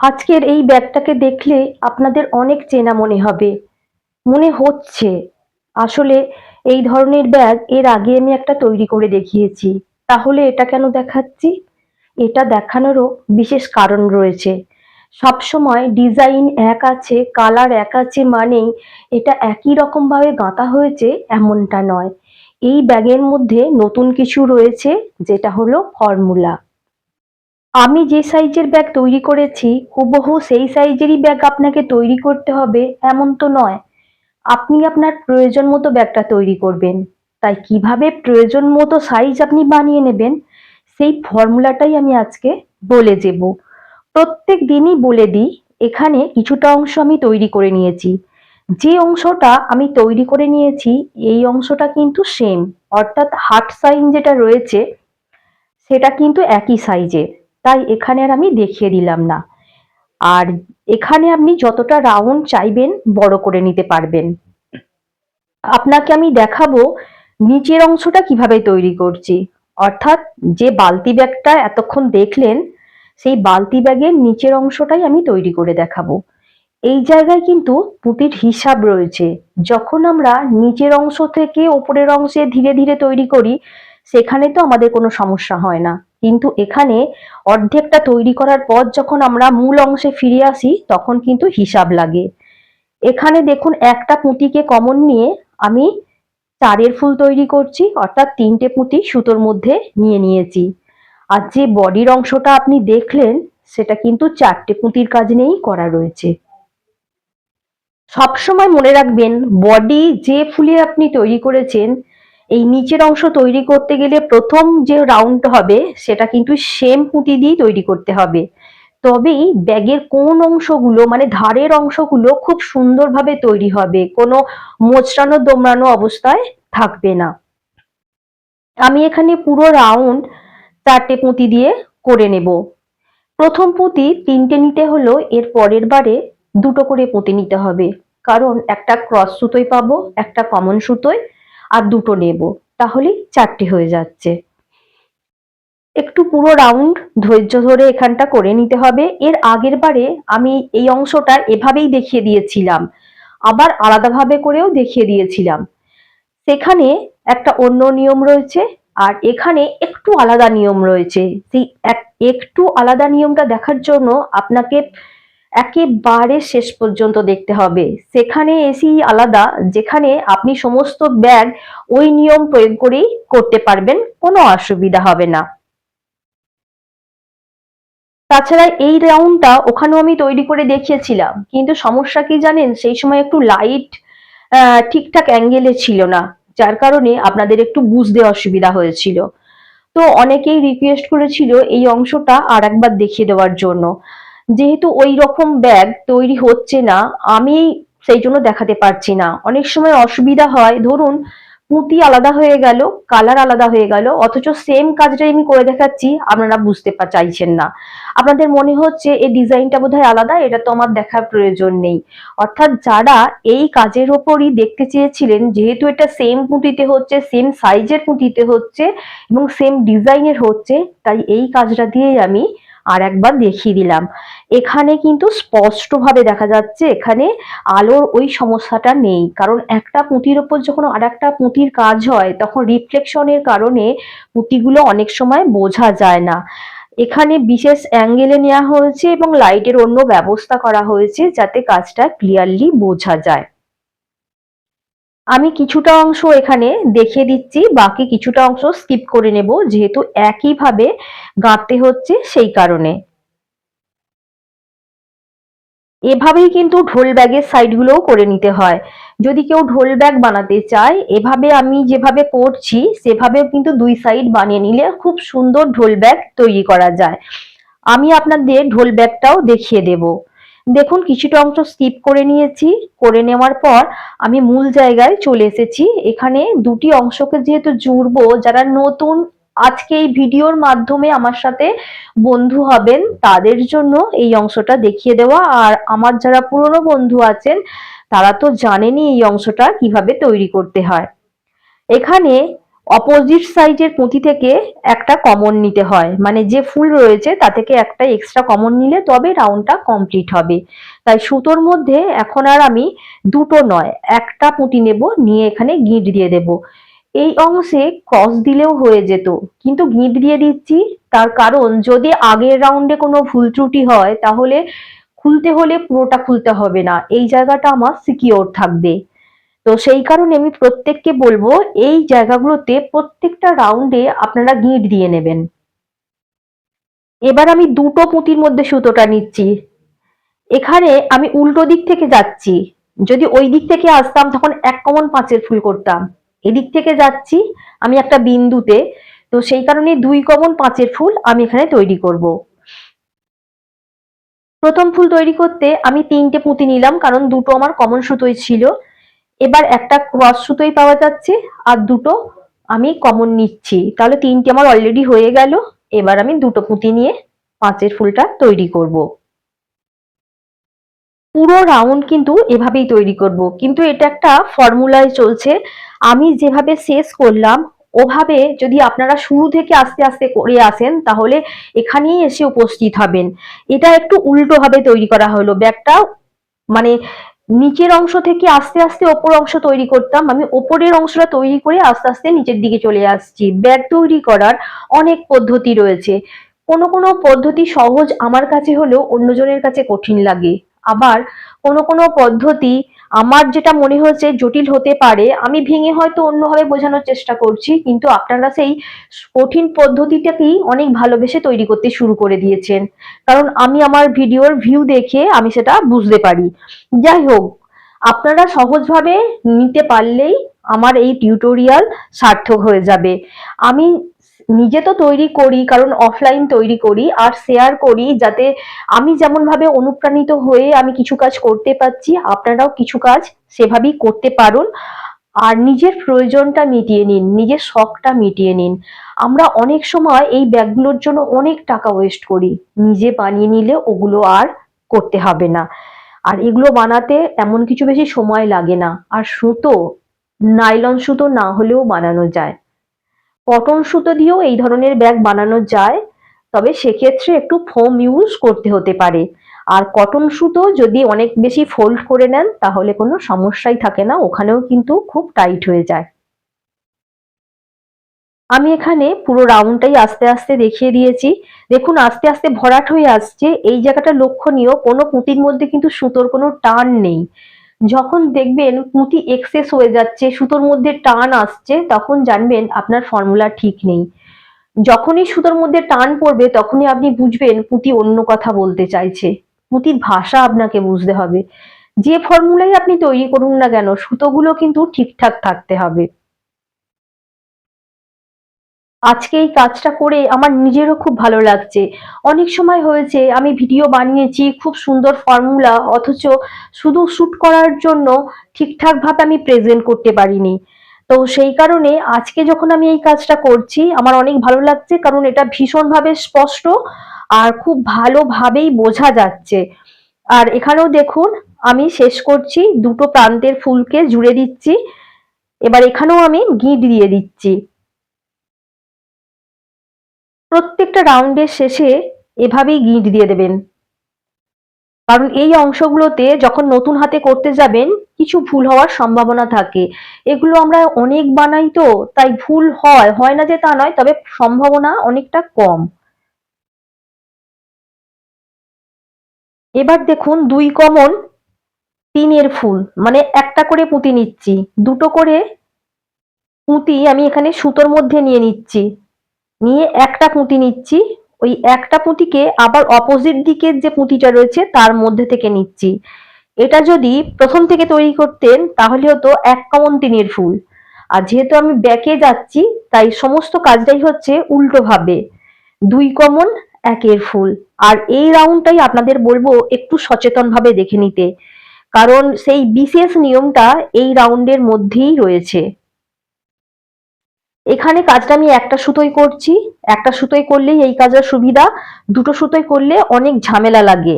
আজকের এই ব্যাগটাকে দেখলে আপনাদের অনেক চেনা মনে হবে। মনে হচ্ছে, আসলে এই ধরনের ব্যাগ এর আগে আমি একটা তৈরি করে দেখিয়েছি। তাহলে এটা কেন দেখাচ্ছি? এটা দেখানোরও বিশেষ কারণ রয়েছে। সবসময় ডিজাইন এক আছে, কালার এক আছে মানেই এটা একই রকমভাবে গাঁথা হয়েছে এমনটা নয়। এই ব্যাগের মধ্যে নতুন কিছু রয়েছে, যেটা হলো ফর্মুলা। আমি যে সাইজের ব্যাগ তৈরি করেছি, হুবহু সেই সাইজেরই ব্যাগ আপনাকে তৈরি করতে হবে এমন তো নয়। আপনি আপনার প্রয়োজন মতো ব্যাগটা তৈরি করবেন। তাই কীভাবে প্রয়োজন মতো সাইজ আপনি বানিয়ে নেবেন, সেই ফর্মুলাটাই আমি আজকে বলে দেব। প্রত্যেক দিনই বলে দিই, এখানে কিছুটা অংশ আমি তৈরি করে নিয়েছি। যে অংশটা আমি তৈরি করে নিয়েছি, এই অংশটা কিন্তু সেম অর্থাৎ হার্ট সাইন যেটা রয়েছে, সেটা কিন্তু একই সাইজের। তাই এখানে আর আমি দেখিয়ে দিলাম না। আর এখানে আপনি যতটা রাউন্ড চাইবেন, বড় করে নিতে পারবেন। আপনাকে আমি দেখাবো নিচের অংশটা কীভাবে তৈরি করছি। অর্থাৎ যে বালতি ব্যাগটা এতক্ষণ দেখলেন, সেই বালতি ব্যাগের নিচের অংশটাই আমি তৈরি করে দেখাবো। এই জায়গায় কিন্তু পুঁতির হিসাব রয়েছে। যখন আমরা নিচের অংশ থেকে ওপরের অংশে ধীরে ধীরে তৈরি করি সেখানে তো আমাদের কোনো সমস্যা হয় না। কিন্তু এখানে অর্ধেকটা তৈরি করার পর যখন আমরা মূল অংশে ফিরে আসি, তখন কিন্তু হিসাব লাগে। এখানে দেখুন, একটা পুঁতিকে কমন নিয়ে আমি চারের ফুল তৈরি করছি, অর্থাৎ তিনটে পুঁতি সুতোর মধ্যে নিয়ে নিয়েছি। আর যে বডির অংশটা আপনি দেখলেন, সেটা কিন্তু চারটে পুঁতির কাজ নিয়েই করা রয়েছে। সবসময় মনে রাখবেন, বডি যে ফুলে আপনি তৈরি করেছেন এই নিচের অংশ তৈরি করতে গেলে প্রথম যে রাউন্ড হবে, সেটা কিন্তু সেম পুঁতি দিয়েই তৈরি করতে হবে। তবেই ব্যাগের কোন অংশগুলো মানে ধারের অংশগুলো খুব সুন্দরভাবে তৈরি হবে, কোনো মোচড়ানো, দোমড়ানো অবস্থায় থাকবে না। আমি এখানে পুরো রাউন্ড চারটে পুঁতি দিয়ে করে নেব। প্রথম পুঁতি তিনটে নিতে হলো, এর পরের বারে দুটো করে পুঁতি নিতে হবে। কারণ একটা ক্রস সুতোই পাবো, একটা কমন সুতোয়। আর দুটো নেব। তাহলেই চারটে হয়ে যাচ্ছে। একটু পুরো রাউন্ড ধৈর্য ধরে এখানটা করে নিতে হবে। এর আগের বারে আমি এই অংশটা এভাবেই দেখিয়ে দিয়েছিলাম। আবার আলাদাভাবে করেও দেখিয়ে দিয়েছিলাম। সেখানে একটা অন্য নিয়ম রয়েছে আর এখানে একটু আলাদা নিয়ম রয়েছে। সেই এক একটু আলাদা নিয়মটা দেখার জন্য আপনাকে একেবারে শেষ পর্যন্ত দেখতে হবে। সেখানে এসেই আলাদা, যেখানে আপনি সমস্ত ব্যাগ ওই নিয়ম প্রয়োগ করেই করতে পারবেন, কোনো অসুবিধা হবে না। তাছাড়া এই রাউন্ডটা ওখানেও আমি তৈরি করে দেখিয়েছিলাম, কিন্তু সমস্যা কি জানেন? সেই সময় একটু লাইট ঠিকঠাক অ্যাঙ্গেলে ছিল না, যার কারণে আপনাদের একটু বুঝতে অসুবিধা হয়েছিল। তো অনেকেই রিকোয়েস্ট করেছিল এই অংশটা আর একবার দেখিয়ে দেওয়ার জন্য। যেহেতু ওই রকম ব্যাগ তৈরি হচ্ছে না, আমি সেই জন্য দেখাতে পারছি না। অনেক সময় অসুবিধা হয়, ধরুন পুঁতি আলাদা হয়ে গেল কালার আলাদা হয়ে গেল, অথচ সেম কাজটাই আমি করে দেখাচ্ছি, আপনারা বুঝতে চাইছেন না। আপনাদের মনে হচ্ছে এই ডিজাইনটা বোধহয় আলাদা, এটা তো আমার দেখার প্রয়োজন নেই। অর্থাৎ যারা এই কাজের ওপরই দেখতে চেয়েছিলেন, যেহেতু এটা সেম পুঁতিতে হচ্ছে সেম সাইজের পুঁতিতে হচ্ছে এবং সেম ডিজাইনের হচ্ছে, তাই এই কাজটা দিয়েই আমি আর একবার দেখিয়ে দিলাম। এখানে কিন্তু স্পষ্টভাবে দেখা যাচ্ছে এখানে আলোর ওই সমস্যাটা নেই। কারণ একটা পুঁতির ওপর যখন আর একটা পুঁতির কাজ হয়, তখন রিফ্লেকশনের কারণে পুঁতিগুলো অনেক সময় বোঝা যায় না। এখানে বিশেষ অ্যাঙ্গেলে নেওয়া হয়েছে এবং লাইটের অন্য ব্যবস্থা করা হয়েছে যাতে কাজটা ক্লিয়ারলি বোঝা যায়। আমি কিছুটা অংশ এখানে দেখিয়ে দিচ্ছি, বাকি কিছুটা অংশ স্কিপ করে নেব, যেহেতু একইভাবে গাঁথতে হচ্ছে সেই কারণে। এভাবেই কিন্তু ঢোল ব্যাগের সাইডগুলোও করে নিতে হয়। যদি কেউ ঢোল ব্যাগ বানাতে চায়, এভাবে আমি যেভাবে করছি, সেভাবেও কিন্তু দুই সাইড বানিয়ে নিলে খুব সুন্দর ঢোল ব্যাগ তৈরি করা যায়। আমি আপনাদের ঢোল ব্যাগটাও দেখিয়ে দেবো। দেখুন, কিছুটা অংশ স্কিপ করে নিয়েছি। করে নেওয়ার পর আমি মূল জায়গায় চলে এসেছি। এখানে দুটি অংশকে যেহেতু জুড়বো, যারা নতুন আজকে এই ভিডিওর মাধ্যমে আমার সাথে বন্ধু হবেন, তাদের জন্য এই অংশটা দেখিয়ে দেওয়া। আর আমার যারা পুরনো বন্ধু আছেন, তারা তো জানেনই এই অংশটা কীভাবে তৈরি করতে হয়। এখানে অপোজিট সাইজের পুঁতি থেকে একটা কমন নিতে হয়। মানে যে ফুল রয়েছে, তা থেকে একটা এক্সট্রা কমন নিলে তবে রাউন্ডটা কমপ্লিট হবে। তাই সুতোর মধ্যে এখন আর আমি দুটো নয়, একটা পুঁতি নেব, নিয়ে এখানে গিঁট দিয়ে দেব। এই অংশে ক্রস দিলেও হয়ে যেত, কিন্তু গিঁট দিয়ে দিচ্ছি, তার কারণ যদি আগের রাউন্ডে কোনো ভুল ত্রুটি হয়, তাহলে খুলতে হলে পুরোটা খুলতে হবে না। এই জায়গাটা আমার সিকিওর থাকবে। তো সেই কারণে আমি প্রত্যেককে বলব, এই জায়গাগুলোতে প্রত্যেকটা রাউন্ডে আপনারা গিঁট দিয়ে নেবেন। এবার আমি দুটো পুঁতির মধ্যে সুতোটা নিচ্ছি। এখানে আমি উল্টো দিক থেকে যাচ্ছি। যদি ওই দিক থেকে আসতাম, তখন এক কমন পাঁচের ফুল করতাম। এদিক থেকে যাচ্ছি আমি একটা বিন্দুতে, তো সেই কারণে দুই কমন পাঁচের ফুল আমি এখানে তৈরি করব। প্রথম ফুল তৈরি করতে আমি তিনটে পুঁতি নিলাম, কারণ দুটো আমার কমন সুতোই ছিল। এবার একটা ক্রস সুতোই পাওয়া যাচ্ছে, আর দুটো আমি কমন নিচ্ছি। তাহলে তিনটে আমার অলরেডি হয়ে গেল, এবার আমি দুটো পুঁতি নিয়ে পাঁচের ফুলটা তৈরি করব। পুরো রাউন্ড কিন্তু এভাবেই তৈরি করব, কিন্তু এটা একটা ফর্মুলায় চলছে। আমি যেভাবে শেষ করলাম, ওভাবে যদি আপনারা শুরু থেকে আস্তে আস্তে করে আসেন, তাহলে এখানেই এসে উপস্থিত হবেন। এটা একটু উল্টো ভাবে তৈরি করা হলো। ব্যাগটা মানে নিচের অংশ থেকে আস্তে আস্তে ওপর অংশ তৈরি করতাম। আমি ওপরের অংশটা তৈরি করে আস্তে আস্তে নিচের দিকে চলে আসছি। ব্যাগ তৈরি করার অনেক পদ্ধতি রয়েছে। কোনো কোনো পদ্ধতি সহজ আমার কাছে হলেও অন্যজনের কাছে কঠিন লাগে। আবার কোনো কোনো পদ্ধতি আমার যেটা মনে হচ্ছে জটিল হতে পারে, আমি ভেঙে হয়তো অন্যভাবে বোঝানোর চেষ্টা করছি, কিন্তু আপনারা সেই কঠিন পদ্ধতিটাকেই অনেক ভালোবেসে তৈরি করতে শুরু করে দিয়েছেন। কারণ আমি আমার ভিডিওর ভিউ দেখে আমি সেটা বুঝতে পারি। যাই হোক, আপনারা সহজভাবে নিতে পারলেই আমার এই টিউটোরিয়াল সার্থক হয়ে যাবে। আমি নিজে তো তৈরি করি, কারণ অফলাইন তৈরি করি, আর শেয়ার করি, যাতে আমি যেমন ভাবে অনুপ্রাণিত হয়ে আমি কিছু কাজ করতে পারছি, আপনারাও কিছু কাজ সেভাবেই করতে পারুন। আর নিজের প্রয়োজনটা মিটিয়ে নিন, নিজের শখটা মিটিয়ে নিন। আমরা অনেক সময় এই ব্যাগগুলোর জন্য অনেক টাকা ওয়েস্ট করি, নিজে বানিয়ে নিলে ওগুলো আর করতে হবে না। আর এগুলো বানাতে এমন কিছু বেশি সময় লাগে না, আর সুতো, নাইলন সুতো না হলেও বানানো যায়। কটন সুতো দিয়েও এই ধরনের ব্যাগ বানানো যায়। তবে সেক্ষেত্রে একটু ফোম ইউজ করতে হতে পারে। আর কটন সুতো যদি অনেক বেশি ফোল্ড করে নেন, তাহলে কোনো সমস্যাই থাকে না। ওখানেও কিন্তু খুব টাইট হয়ে যায়। আমি এখানে পুরো রাউন্ডটাই আস্তে আস্তে দেখিয়ে দিয়েছি। দেখুন, আস্তে আস্তে ভরাট হয়ে আসছে। এই জায়গাটা লক্ষণীয়। কোনো পুঁতির মধ্যে কিন্তু সুতোর কোনো টান নেই। যখন দেখবেন পুঁতি এক্সেস হয়ে যাচ্ছে, সুতোর মধ্যে টান আসছে, তখন জানবেন আপনার ফর্মুলা ঠিক নেই। যখনই সুতোর মধ্যে টান পড়বে, তখনই আপনি বুঝবেন পুঁতি অন্য কথা বলতে চাইছে। পুঁতির ভাষা আপনাকে বুঝতে হবে। যে ফর্মুলাই আপনি তৈরি করুন না কেন, সুতোগুলো কিন্তু ঠিকঠাক থাকতে হবে। আজকে এই কাজটা করে আমার নিজেরও খুব ভালো লাগছে। অনেক সময় হয়েছে, আমি ভিডিও বানিয়েছি, খুব সুন্দর ফর্মুলা অথচ শুধু শ্যুট করার জন্য ঠিকঠাকভাবে আমি প্রেজেন্ট করতে পারিনি। তো সেই কারণে আজকে যখন আমি এই কাজটা করছি, আমার অনেক ভালো লাগছে কারণ এটা ভীষণভাবে স্পষ্ট আর খুব ভালোভাবেই বোঝা যাচ্ছে। আর এখানেও দেখুন, আমি শেষ করছি, দুটো প্রান্তের ফুলকে জুড়ে দিচ্ছি। এবার এখানেও আমি গিঁট দিয়ে দিচ্ছি। প্রত্যেকটা রাউন্ডের শেষে এভাবেই গিঁট দিয়ে দেবেন। কারণ এই অংশগুলোতে যখন নতুন হাতে করতে যাবেন, কিছু ভুল হওয়ার সম্ভাবনা থাকে। এগুলো আমরা অনেক বানাই তো, তাই ভুল হয়। হয় না যে তা নয়, তবে সম্ভাবনা অনেকটা কম। এবার দেখুন দুই কমন তিনের ফুল মানে একটা করে পুঁতি নিচ্ছি। দুটো করে পুঁতি আমি এখানে সুতোর মধ্যে নিয়ে নিচ্ছি। নিয়ে একটা পুঁতি নিচ্ছি। ওই একটা পুঁতিকে আবার অপোজিট দিকের যে পুঁতিটা রয়েছে, তার মধ্যে থেকে নিচ্ছি। এটা যদি প্রথম থেকে তৈরি করতেন, তাহলে হতো এক কমন তিনের ফুল। আর যেহেতু আমি ব্যাকে যাচ্ছি, তাই সমস্ত কাজটাই হচ্ছে উল্টো ভাবে দুই কমন, একের ফুল। আর এই রাউন্ডটাই আপনাদের বলব একটু সচেতন ভাবে দেখে নিতে। কারণ সেই বিশেষ নিয়মটা এই রাউন্ডের মধ্যেই রয়েছে। এখানে কাজটা আমি একটা সুতোই করছি। একটা সুতোই করলেই এই কাজের সুবিধা, দুটো সুতোই করলে অনেক ঝামেলা লাগে।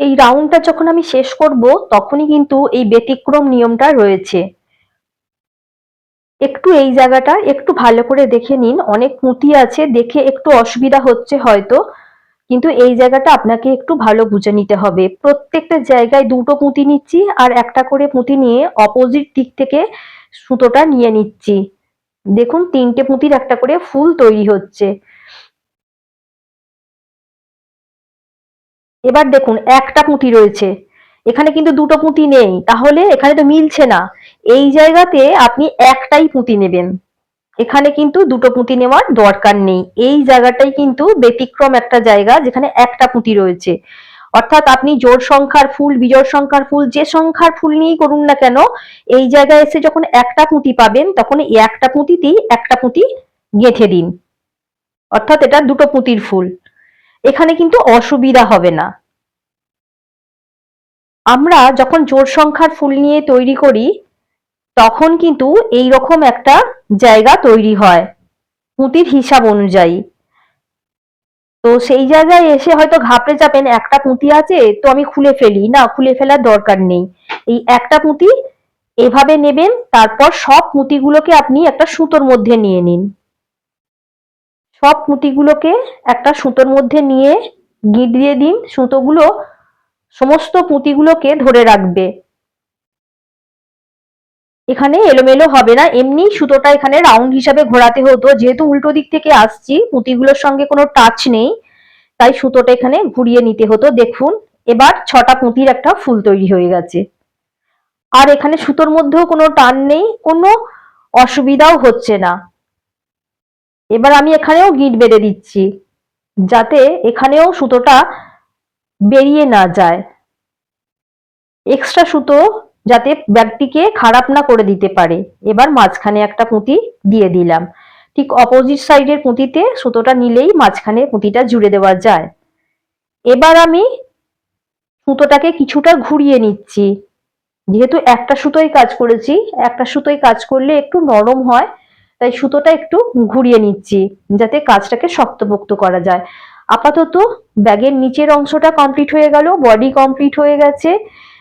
এই রাউন্ডটা যখন আমি শেষ করব, তখনই কিন্তু এই ব্যতিক্রম নিয়মটা রয়েছে। একটু এই জায়গাটা একটু ভালো করে দেখে নিন। অনেক পুঁতি আছে, দেখে একটু অসুবিধা হচ্ছে হয়তো, কিন্তু এই জায়গাটা আপনাকে একটু ভালো বুঝে নিতে হবে। প্রত্যেকটা জায়গায় দুটো পুঁতি নিচ্ছি আর একটা করে পুঁতি নিয়ে অপোজিট দিক থেকে সুতোটা নিয়ে নিচ্ছি। দেখুন, তিনটে পুঁতির একটা করে ফুল তৈরি হচ্ছে। এবার দেখুন, একটা পুঁতি রয়েছে। এখানে কিন্তু দুটো পুঁতি নেই, তাহলে এখানে তো মিলছে না। এই জায়গাতে আপনি একটাই পুঁতি নেবেন। এখানে কিন্তু দুটো পুঁতি নেওয়ার দরকার নেই। এই জায়গাটাই কিন্তু ব্যতিক্রম একটা জায়গা, যেখানে একটা পুঁতি রয়েছে। অর্থাৎ আপনি জোর সংখ্যার ফুল, বিজোড় সংখ্যার ফুল, যে সংখ্যার ফুল নিয়েই করুন না কেন, এই জায়গায় এসে যখন একটা পুঁতি পাবেন, তখন এই একটা পুঁতিতেই একটা পুঁতি গেঁথে দিন। অর্থাৎ এটা দুটো পুঁতির ফুল। এখানে কিন্তু অসুবিধা হবে না। আমরা যখন জোর সংখ্যার ফুল নিয়ে তৈরি করি, তখন কিন্তু এই রকম একটা জায়গা তৈরি হয়, পুঁতির হিসাব অনুযায়ী। তো সেই জায়গায় এসে হয়তো ঘাপড়ে যাবেন, একটা পুঁতি আছে, তো আমি খুলে ফেলি। না, খুলে ফেলার দরকার নেই। এই একটা পুঁতি এভাবে নেবেন, তারপর সব পুঁতিগুলোকে আপনি একটা সুতোর মধ্যে নিয়ে নিন। সব পুঁতিগুলোকে একটা সুতোর মধ্যে নিয়ে গিট দিয়ে দিন। সুতোগুলো সমস্ত পুঁতিগুলোকে ধরে রাখবে। এখানে এলোমেলো হবে না। এমনি সুতোটা এখানে রাউন্ড হিসাবে ঘোরাতে হতো। যেহেতু উল্টো দিক থেকে আসছি, পুঁতিগুলোর সঙ্গে কোনো টাচ নেই, তাই সুতোটা এখানে ঘুরিয়ে নিতে হতো। দেখুন, এবার ছটা পুঁতির একটা ফুল তৈরি হয়ে গেছে। আর এখানে সুতোর মধ্যেও কোনো টান নেই, কোনো অসুবিধাও হচ্ছে না। এবার আমি এখানেও গিট বেঁধে দিচ্ছি, যাতে এখানেও সুতোটা বেরিয়ে না যায়। এক্সট্রা সুতো যাতে ব্যাগটিকে খারাপ না করে দিতে পারে। এবার মাঝখানে একটা পুঁতি দিয়ে দিলাম। ঠিক অপোজিট সাইডের পুঁতিতে সুতোটা নিলেই মাঝখানে পুঁতিটা জুড়ে দেওয়া যায়। এবার আমি সুতোটাকে কিছুটা ঘুরিয়ে নিচ্ছি। যেহেতু একটা সুতোই কাজ করেছি, একটা সুতোই কাজ করলে একটু নরম হয়, তাই সুতোটা একটু ঘুরিয়ে নিচ্ছি, যাতে কাজটাকে শক্তপোক্ত করা যায়। আপাতত ব্যাগের নিচের অংশটা কমপ্লিট হয়ে গেল বডি কমপ্লিট হয়ে গেছে।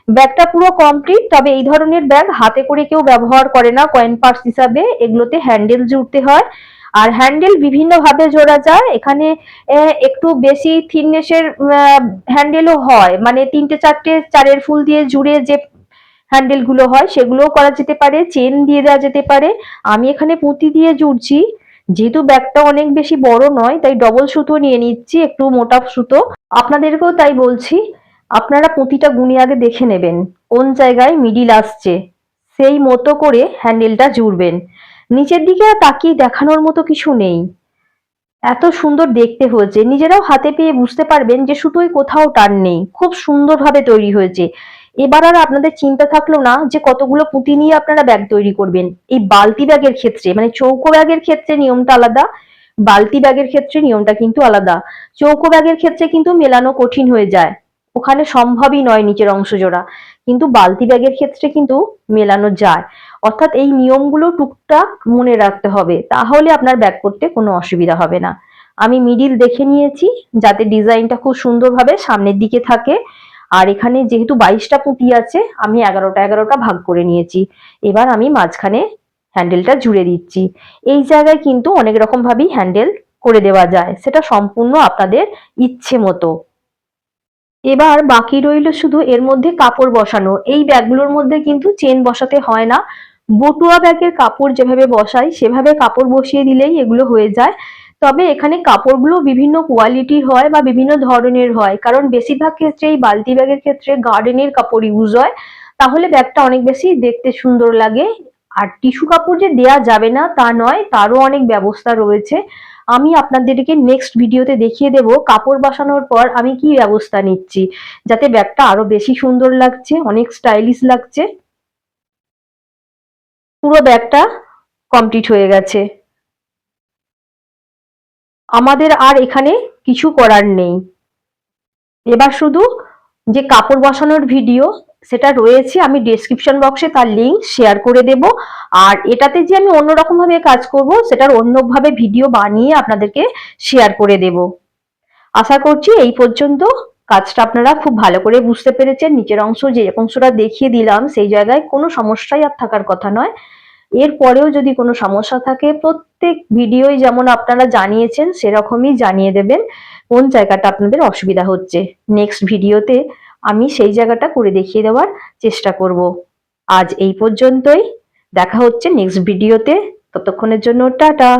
ব্যাগটা পুরো কমপ্লিট তবে এই ধরনের ব্যাগ হাতে করে কেউ ব্যবহার করে না কয়েন পার্স হিসাবে। এগুলোতে হ্যান্ডেল জুড়তে হয়। আর হ্যান্ডেল বিভিন্ন ভাবে জোড়া যায়। এখানে একটু বেশি থিননেসের হ্যান্ডেলও হয়। মানে তিনটে চারটে চারের ফুল দিয়ে জুড়ে যে হ্যান্ডেলগুলো হয়, সেগুলোও করা যেতে পারে চেন দিয়ে দেওয়া যেতে পারে। আমি এখানে পুঁতি দিয়ে জুড়ছি। যেহেতু ব্যাগটা অনেক বেশি বড় নয়, তাই ডবল সুতো নিয়ে নিচ্ছি, একটু মোটা সুতো। আপনাদেরকেও তাই বলছি। আপনারা পুঁতিটা গুনে আগে দেখে নেবেন, কোন জায়গায় মিডিল আসছে। সেই মতো করে হ্যান্ডেলটা জুড়বেন। নিচের দিকে তাকিয়ে দেখানোর মতো কিছু নেই। এত সুন্দর দেখতে হয়েছে। নিজেরাও হাতে পেয়ে বুঝতে পারবেন যে সুতোয় কোথাও টান নেই। খুব সুন্দরভাবে তৈরি হয়েছে। এবার আর আপনাদের চিন্তা থাকল না যে কতগুলো পুঁতি নিয়ে আপনারা ব্যাগ তৈরি করবেন। এই বালতি ব্যাগের ক্ষেত্রে মানে চৌকো ব্যাগের ক্ষেত্রে নিয়মটা আলাদা, বালতি ব্যাগের ক্ষেত্রে নিয়মটা কিন্তু আলাদা। চৌকো ব্যাগের ক্ষেত্রে কিন্তু মেলানো কঠিন হয়ে যায়। ওখানে সম্ভবই নয় নিচের অংশ জোড়া। কিন্তু বালতি ব্যাগের ক্ষেত্রে কিন্তু মেলানো যায়। অর্থাৎ এই নিয়মগুলো টুকটাক মনে রাখতে হবে, তাহলে আপনার ব্যাগ করতে কোনো অসুবিধা হবে না। আমি মিডিল দেখে নিয়েছি, যাতে ডিজাইনটা খুব সুন্দরভাবে সামনের দিকে থাকে। আর এখানে যেহেতু বাইশটা পুঁতি আছে, আমি এগারোটা এগারোটা ভাগ করে নিয়েছি। এবার আমি মাঝখানে হ্যান্ডেলটা জুড়ে দিচ্ছি। এই জায়গায় কিন্তু অনেক রকমভাবেই হ্যান্ডেল করে দেওয়া যায়। সেটা সম্পূর্ণ আপনাদের ইচ্ছে মতো। এবার বাকি রইল শুধু এর মধ্যে কাপড় বসানো। এই ব্যাগগুলোর মধ্যে কিন্তু চেন বসাতে হয় না। বটুয়া ব্যাগের কাপড় যেভাবে বসাই, সেভাবে কাপড় বসিয়ে দিলেই এগুলো হয়ে যায়। তবে এখানে কাপড়গুলো বিভিন্ন কোয়ালিটির হয় বা বিভিন্ন ধরনের হয়। কারণ বেশিরভাগ ক্ষেত্রে এই বালতি ব্যাগের ক্ষেত্রে গার্ডেনের কাপড় ইউজ হয়। তাহলে ব্যাগটা অনেক বেশি দেখতে সুন্দর লাগে। আর টিস্যু কাপড় যে দেয়া যাবে না তা নয়, তারও অনেক ব্যবস্থা রয়েছে। আমি আপনাদেরকে নেক্সট ভিডিওতে দেখিয়ে দেব কাপড় বসানোর পর আমি কি ব্যবস্থা নিচ্ছি, যাতে ব্যাগটা আরও বেশি সুন্দর লাগছে, অনেক স্টাইলিশ লাগছে। পুরো ব্যাগটা কমপ্লিট হয়ে গেছে। আমাদের আর এখানে কিছু করার নেই। এবার শুধু যে কাপড় বসানোর ভিডিও সেটা রয়েছে, আমি ডেসক্রিপশন বক্সে তার লিঙ্ক শেয়ার করে দেব। আর এটাতে যে আমি অন্যরকম ভাবে কাজ করব, সেটার অন্যভাবে ভিডিও বানিয়ে আপনাদেরকে শেয়ার করে দেব। আশা করছি এই পর্যন্ত কাজটা আপনারা খুব ভালো করে বুঝতে পেরেছেন। নিচের অংশ যে অংশটা দেখিয়ে দিলাম, সেই জায়গায় কোনো সমস্যাই আর থাকার কথা নয়। এর পরেও যদি কোনো সমস্যা থাকে, প্রত্যেক ভিডিওই যেমন আপনারা জানিয়েছেন, সেরকমই জানিয়ে দেবেন। কোন জায়গাটা আপনাদের অসুবিধা হচ্ছে? নেক্সট ভিডিওতে আমি সেই জায়গাটা করে দেখিয়ে দেওয়ার চেষ্টা করব। আজ এই পর্যন্তই। দেখা হচ্ছে নেক্সট ভিডিওতে ততক্ষণের জন্য টাটা।